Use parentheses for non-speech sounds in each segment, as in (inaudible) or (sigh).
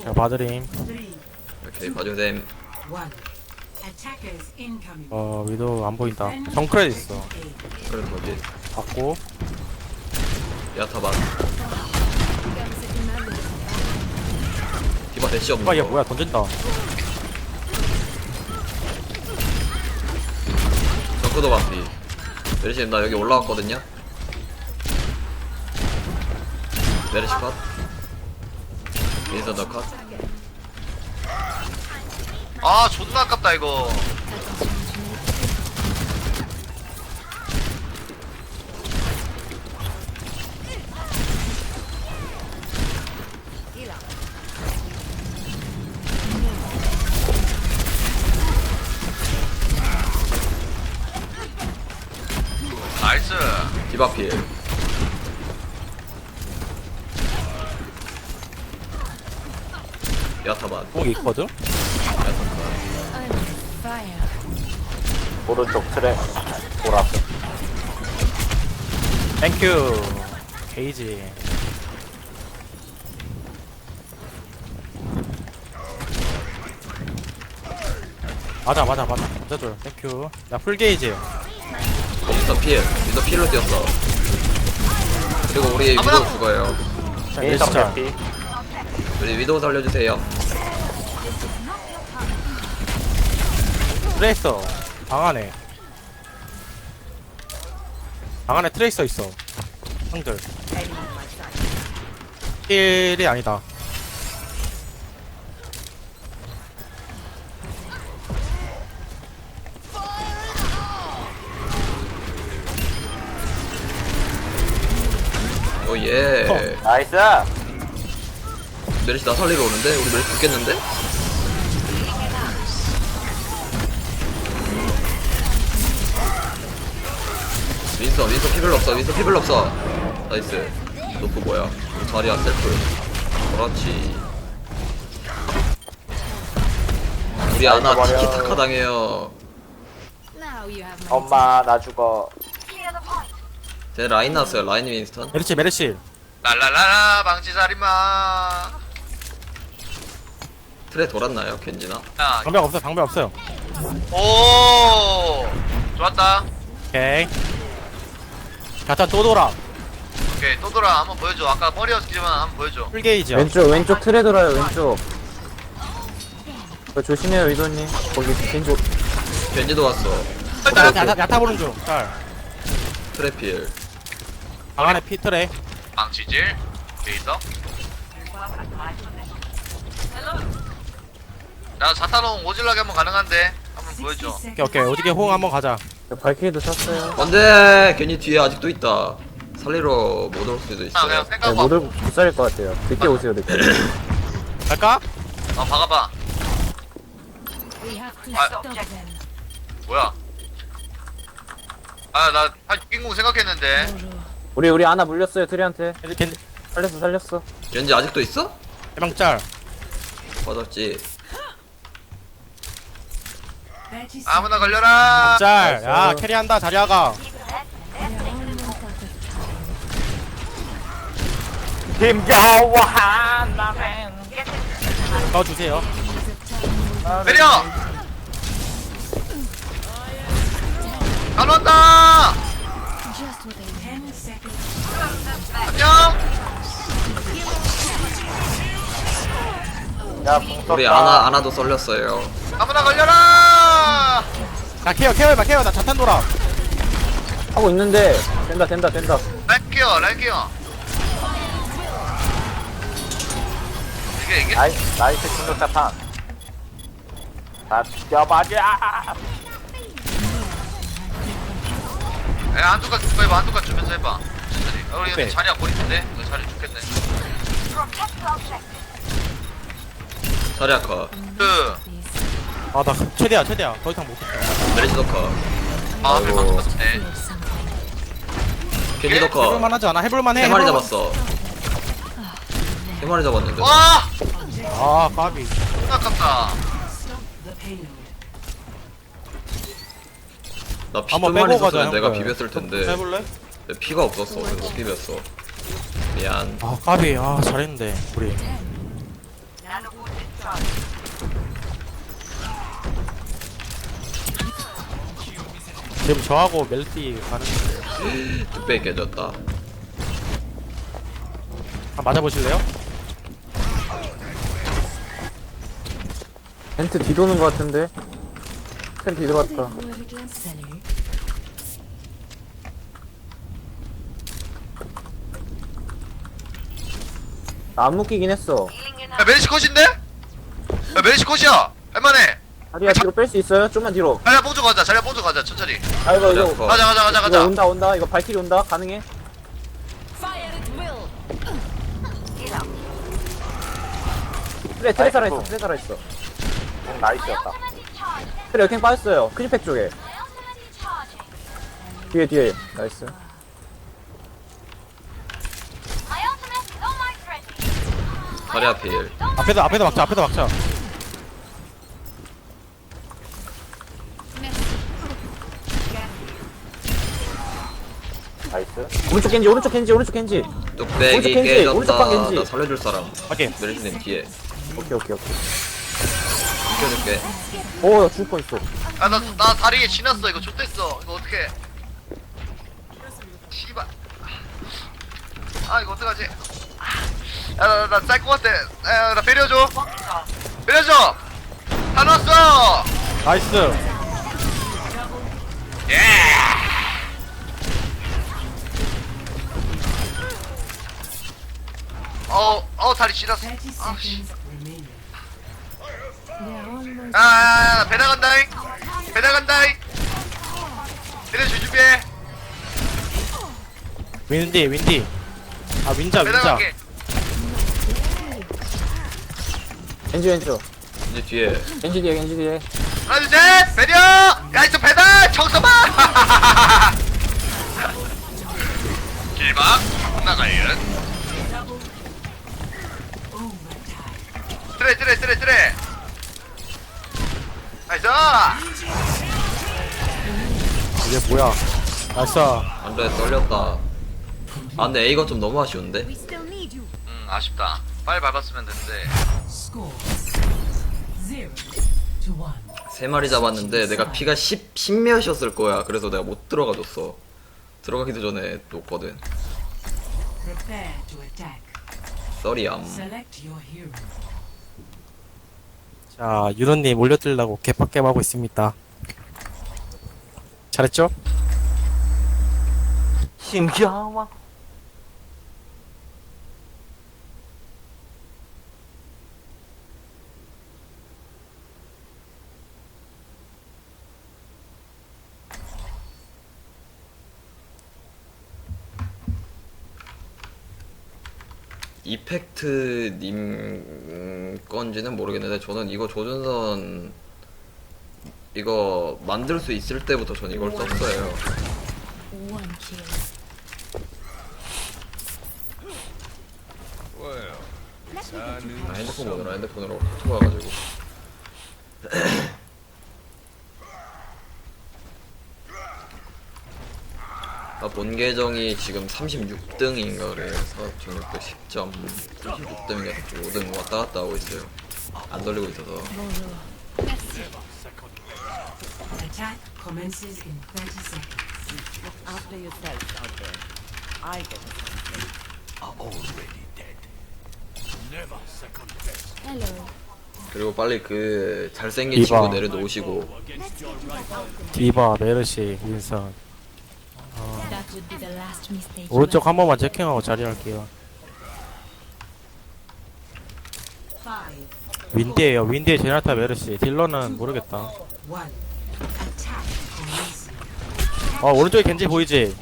제가 봐드림. 오케이 incoming. 어 위도 안 보인다. 정크레 있어. 그래 뭐지 받고. 야타반 디바 대시 없는 아 얘 거. 뭐야? 던진다. 정크도 반피. 메르시 나 여기 올라왔거든요? 메르시 컷 윈선 컷. 아 존나 아깝다 이거. 나이스. 디바 필 야타반 뽕이 있거든? 오른쪽 트랙 돌았어. 땡큐 게이지. 맞아 맞아 맞아. 맞아줘요. 땡큐. 나 풀게이지. 윈선 필. 윈선 필로 뛰었어. 그리고 우리 위도우 아무나- 죽어요. 자 진짜 대피. 우리 위도우 살려주세요 트레이서 방 안에 방 안에 트레이서 있어 형들 힐이 아니다 오예 나이스. 메르시 나 살리러 오는데? 우리 메르시 죽겠는데? 윈서 윈서 피블 없어 윈서 피블 없어. 나이스. 노프 뭐야? 자리야 셀프. 그렇지. 우리 아나. 티키타카 당해요. 엄마 나 죽어. 제 라인 나왔어요 라인 윈스턴. 메르시 메르시 랄랄라라 방치살인마. 틀에 돌았나요 겐지나? 야, 방벽 없어요 방벽 없어요. 오 좋았다. 오케이 자탄 또 돌아. 오케이 또 돌아. 한번 보여줘. 아까 머리였지만 한번 보여줘. 풀게이지야. 왼쪽 왼쪽 트레 돌아요 왼쪽. 그 조심해요 위도님. 거기 왼쪽. 겐지도 왔어. 야타, 야타, 야타 보는 중짤방 트래필. 안에 피트레 방치질. 게이더 나 자타롱 오질라게 한번 가능한데. 한번 60 보여줘. 오케이 오케이. 어디게 호응 한번 가자 발키리도 쳤어요. 안돼 괜히 뒤에 아직도 있다 살리러 못 올 수도 아 있어요 그냥 네, 생각 못, 올- 못 살릴 것 같아요. 늦게 오세요 늦게. (clears throat) 갈까? 어 박아봐 아 뭐야 아나 빙공 생각했는데 우리 우리 아나 물렸어요 트레한테. 이렇게 살렸어 살렸어. 겐지 아직도 있어? 해방짤 맞았지 아무나. 걸려라 짤! 야. 캐리한다 자리아가 김겨워한 나맨. 넣어주세요 내려 Ten seconds. 안녕 야. 우리 아나 아나도 썰렸어요 아무나 걸려라 자 케어 케어해봐 케어. 나 자탄 돌아 하고 있는데 된다 된다 된다. 랭키어 랭키어. 이게 이게? 나이스 나이스 중력 자탄. 다 죽여봐줘. 야 한두가 줄거 해봐 한두가 주면서 해봐. 천천히. 어, 우리 오케이. 자리야 고립인데? 이거 자리 좋겠네. 자리야 컷. 그 아나 최대야 최대야 더 이상 못해 메리시도 컷 아, 하필 아이고. 방금 맞네. 겐지도 컷 해볼만 하지 않아? 해볼만해 세 마리 해볼만- 잡았어 세 마리 잡았는데 와! 아 까비 아깝다. 나 한번 피좀만 빼고 가자 있었으면 내가 형들. 비볐을 텐데 해볼래? 내 피가 없었어 그래서 못 비볐어 미안 아 까비 아 잘했는데 우리 지금 저하고 멜티 가는 뚝배 깨졌다. 한 맞아보실래요? 벤트 뒤도는 것 같은데? 펜 뒤돌았다. 나안 묶이긴 했어. 야 메리시 컷인데? 야 메리시 컷이야. 할만해 자리야 뒤로 뺄 수 있어요? 좀만 뒤로. 자리야 뽕줘 가자. 자리야 뽕줘 가자. 천천히. 아 이거. 가자 가자 가자 가자. 온다 온다. 이거 발키리 온다. 가능해? 트레 트레 살아있어 트레 살아있어. 응, 나이스였다. 트레 역행 빠졌어요. 크리팩 쪽에. 뒤에 뒤에. 나이스. 다리 앞필. 앞에다 앞에다 막자 앞에다 막자 나이스. 오른쪽 겐지 오른쪽 겐지 오른쪽 겐지. 뚝배기 오른쪽 오른쪽 방 깨졌다 겐지. 나 살려줄 사람. 확인. 메르시님 뒤에. 오케이 오케이 오케이. 지켜줄게. 오나 죽을 뻔했어. 야나 나 다리에 지났어. 이거 좆됐어. 이거 어떡해. 씨발. 아 이거 어떡하지? 야나나쌀것 같아. 야나 배려줘. 배려줘. 다 넣었어. 나이스 어우 어우 다리 지났어. 30 아, 씨. seconds remaining. 야야야 배 나간다잉 배 나간다잉 배려줘 준비해. 윈디 윈디. 아 윈자 배 윈자. 나갈게. 왼쪽 이제 뒤에. 겐지 뒤에 겐지 뒤에. 하나 둘셋. 배려. 야이저 뭐야 나이스 안돼 떨렸다. 아 근데 A가 좀 너무 아쉬운데? 음 아쉽다. 빨리 밟았으면 되는데. Score. Zero to one. 세 마리 잡았는데 내가 피가 10, 10몇이었을 거야. 그래서 내가 못 들어가줬어. 들어가기도 전에 놓거든. Prepare to attack. 썰이암. Select your hero. 자 유로님 올려드리려고 개빡겜 하고 있습니다 잘했죠? 심지어와. 이펙트님 건지는 모르겠는데 저는 이거 조준선 이거 만들 수 있을 때부터 전 이걸 썼어요. 아, 핸드폰 보느라? 핸드폰으로 카톡 와가지고. 나 (clears throat) 본 계정이 지금 36등인가 그래서 중력도 10점 36등인가 35등 왔다 갔다 하고 있어요. 안 돌리고 있어서 Attack commences in 30 seconds. After yourself out there. I get it. 그리고 빨리 그 잘생긴 이봐. 친구 내려놓으시고 디바 메르시 윈선 That would be the last mistake. you 오른쪽 한 번만 체킹하고 자리할게요 Five, 윈디에요 윈디에 제나타 메르시 딜러는 모르겠다 one. 어 오른쪽에 겐지 보이지?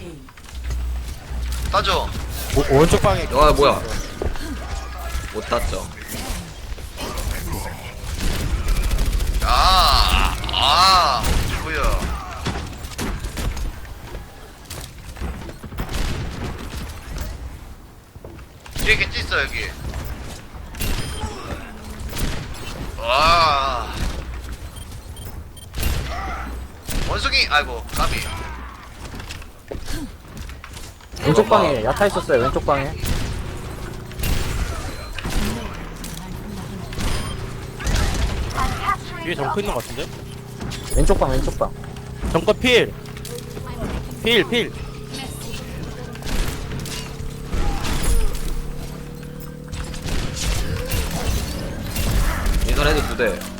따줘 오, 오른쪽 방에 아 뭐야 못 땄죠 아, 아, 뭐야. 뒤에 겐지 있어, 여기. 원숭이 아이고 까비 왼쪽 방에 야타 있었어요 왼쪽 방에 위에 정크 있는 것 같은데? 왼쪽 방 왼쪽 방 정크 필! 필, 필! 이건 애들 두대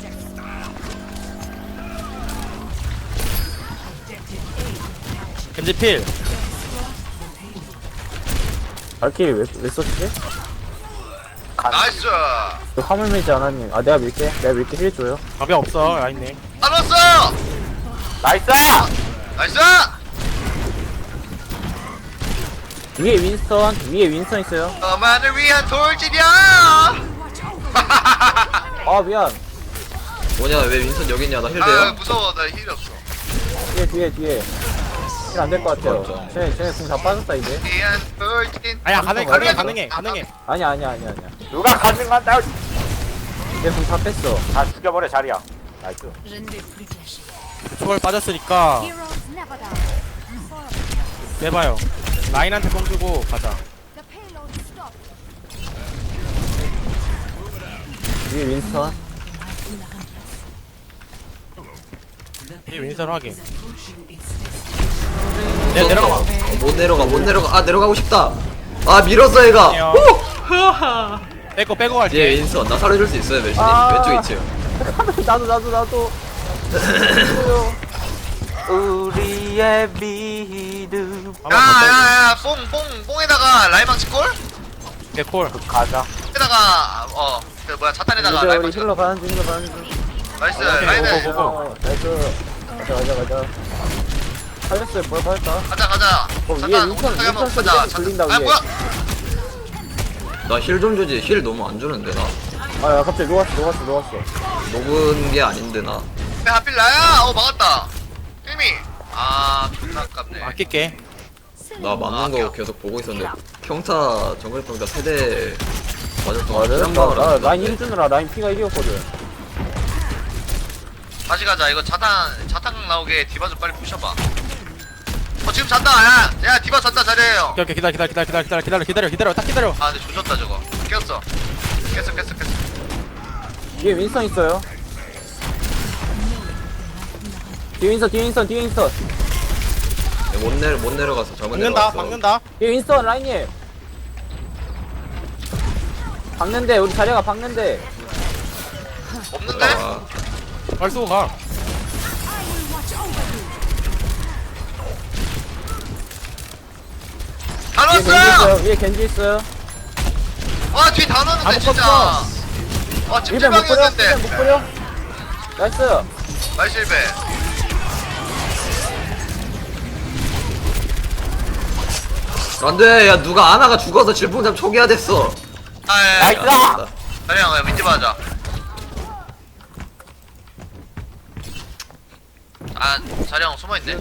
겐지 필! 발키리 왜, 왜 썼지? 나이스! 그 화물 매지 않았니? 아 내가 밀게. 내가 밀게. 힐 줘요. 가벼 없어, 라인님. 타노스 나이스! 나이스! 위에 윈스턴 위에 윈스턴 있어요. 너만을 위한 돌진이야! (laughs) 아 미안. 뭐냐 왜 윈선 여기 있냐? 나아 힐대야 무서워. 나 힐이 없어. 뒤에 뒤에 뒤에. 힐 안될 것 같아요. 쟤네 쟤네 궁다 빠졌다 이제 돌진 아야, 가능해, 가능해, 가능해, 가능해. 아니야 아니야 아니야 아니야 누가 가능한다! 얘궁 다 뺐어 다 죽여버려, 자리야. 나이스. Cacher. 초월 빠졌으니까 Heroes never die. 빼봐요. 라인한테 공 주고 가자. The payload stopped. 위에 윈스턴 이 윈선 확인. 내가 내려가. 어, 못 내려가 못 내려가 아 내려가고 싶다 아 밀었어 얘가 안녕. 빼고, 빼고 갈게. 윈선 나 살려줄 수 있어요 멜시님 아. 왼쪽 2층 (laughs) 나도 나도 나도 (laughs) 우리의 믿음. 야야야 뽕 뽕 뽕에다가 라이방 칠걸? 개콜. 가자. 에다가 어그 뭐야 자탄에다가 이제 라이방 우리 칠 힐러 가는 중 힐러 가는 중 나이스 오케이. 어, 나이스 가자 가자 가자 살렸어요. 뭐야 받았다 가자 가자. 어, 위에 윈선, 오른쪽에 한번 윈선 가자. 소리 들린다, 아 위에. 뭐야. 나 힐 좀 주지. 힐 너무 안 주는데 나. 아야 갑자기 녹았어 녹았어 녹았어. 녹은 게 아닌데 나. 왜 하필 나야? 어 막았다. 일미. 아 존나 아깝네. 아낄게. 나 맞는 거 계속 보고 있었는데 평타 정글 평타 세대 맞을 아 동안 한 나, 라인. 1 주느라 라인 피가 1이었거든. 다시 가자. 이거 자탄 자탄 나오게 디바 좀 빨리 부셔봐. 어 지금 잔다. 야, 야 디바 잔다 잘해요. 오케이, 오케이, 기다려, 기다려, 기다려, 기다려, 기다려, 기다려, 기다려, 기다려, 딱 기다려. 아 근데 조졌다 저거. 깼어. 깼어 깼어 깼어. 뒤에 윈스턴 있어요. 뒤에 윈스턴 뒤에 윈스턴 뒤에 윈스턴. 못, 내려, 못 내려가서 잘못 박는다, 내려갔어 박는다. 뒤에 윈스턴 라인님 박는데 우리 자리가 박는데. 없는데? 아, 빨리 쏘고 가. 다 위에 겐지 넣었어! 있어요. 위에 겐지 있어요. 와 뒤에 다다 넣었는데 묶었어. 진짜. 와 일배 못 뿌려? 일배 찜질방이었는데. 못 뿌려? 나이스. 나이스 일배. 안돼 야 누가 아나가 죽어서 질풍잡 초기화 됐어. 아예 나이스! 자리형 야 민지 맞아 아 자리형 숨어있네.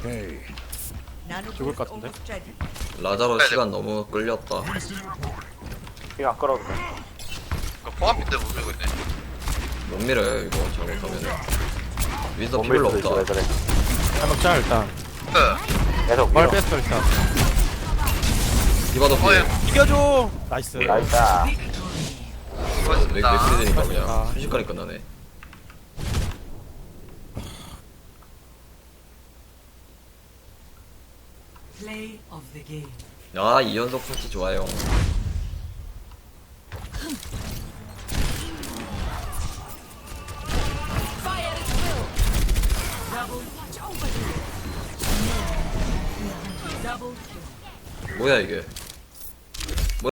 죽을 것 같은데. 라자로 시간 너무 끌렸다 시간 끌어도 돼. 그 포함인데 못 밀고 있네 못 밀어요 이거 잘못하면 윈서 못 필요 없다 있어, 왜 그래. 한번 일단. 그 계속 뭘 밀어. 뺐어, 일단. 디바도 어, 필요 예. 이겨줘! 나이스. 나이스. 맥스리니까 아. 그냥 순식간에 끝나네 아 이연속 포티 좋아요. 뭐야 이게